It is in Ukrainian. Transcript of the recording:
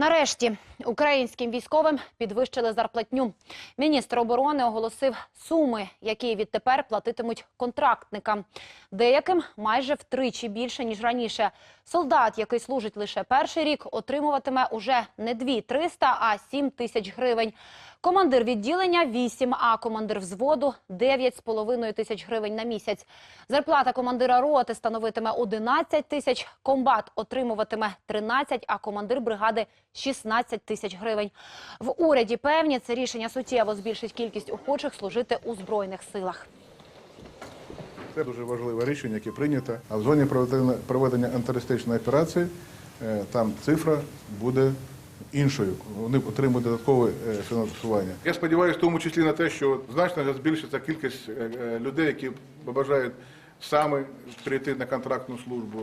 Нарешті українським військовим підвищили зарплатню. Міністр оборони оголосив суми, які відтепер платитимуть контрактникам. Деяким майже втричі більше ніж раніше. Солдат, який служить лише перший рік, отримуватиме уже не 2 300, а 7 тисяч гривень. Командир відділення 8, а командир взводу 9,5 тисяч гривень на місяць. Зарплата командира роти становитиме 11 тисяч, комбат отримуватиме 13, а командир бригади 16 тисяч гривень. В уряді певні це рішення суттєво збільшить кількість охочих служити у збройних силах. Це дуже важливе рішення, яке прийнято. А в зоні проведення, проведення антитерористичної операції е, там цифра буде іншою. Вони отримують додаткове е, фінансування. Я сподіваюся, в тому числі на те, що значно збільшиться кількість е, людей, які бажають саме прийти на контрактну службу.